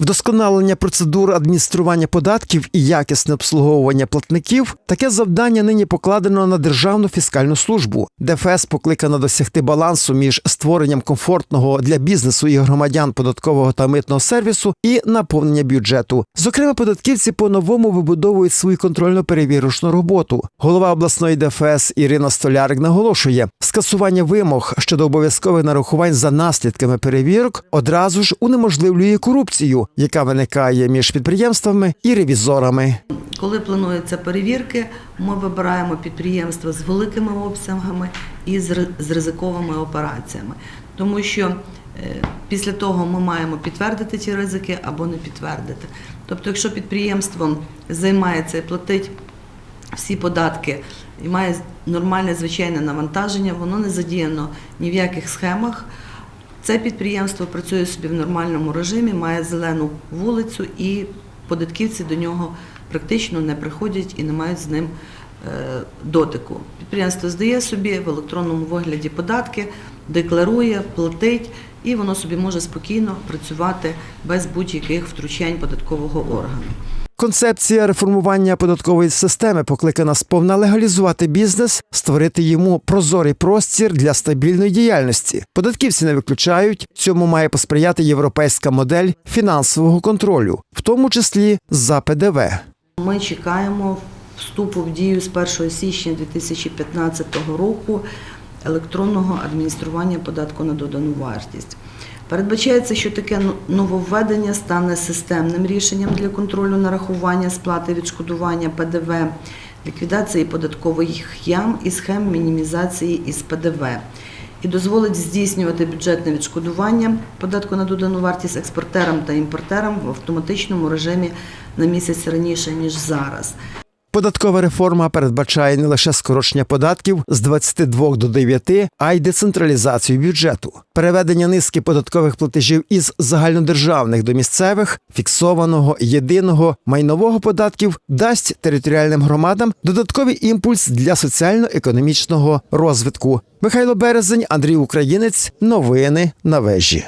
Вдосконалення процедур адміністрування податків і якісне обслуговування платників таке завдання нині покладено на Державну фіскальну службу. ДФС покликана досягти балансу між створенням комфортного для бізнесу і громадян податкового та митного сервісу і наповнення бюджету. Зокрема, податківці по-новому вибудовують свою контрольно-перевірочну роботу. Голова обласної ДФС Ірина Столярик наголошує, скасування вимог щодо обов'язкових нарахувань за наслідками перевірок одразу ж унеможливлює корупцію, яка виникає між підприємствами і ревізорами. Коли плануються перевірки, ми вибираємо підприємства з великими обсягами і з ризиковими операціями, тому що е, після того ми маємо підтвердити ті ризики або не підтвердити. Тобто, якщо підприємство займається і платить всі податки і має нормальне звичайне навантаження, воно не задіяно ні в яких схемах. Це підприємство працює собі в нормальному режимі, має зелену вулицю і податківці до нього практично не приходять і не мають з ним е, дотику. Підприємство здає собі в електронному вигляді податки, декларує, платить, і воно собі може спокійно працювати без будь-яких втручань податкового органу. Концепція реформування податкової системи покликана сповна легалізувати бізнес, створити йому прозорий простір для стабільної діяльності. Податківці не виключають, цьому має посприяти європейська модель фінансового контролю, в тому числі за ПДВ. Ми чекаємо вступу в дію з 1 січня 2015 року електронного адміністрування податку на додану вартість. Передбачається, що таке нововведення стане системним рішенням для контролю нарахування сплати відшкодування ПДВ, ліквідації податкових ям і схем мінімізації із ПДВ. І дозволить здійснювати бюджетне відшкодування податку на додану вартість експортерам та імпортерам в автоматичному режимі на місяць раніше ніж зараз. Податкова реформа передбачає не лише скорочення податків з 22 до 9, а й децентралізацію бюджету, переведення низки податкових платежів із загальнодержавних до місцевих, фіксованого єдиного майнового податків дасть територіальним громадам додатковий імпульс для соціально-економічного розвитку. Михайло Березень, Андрій Українець. Новини на вежі.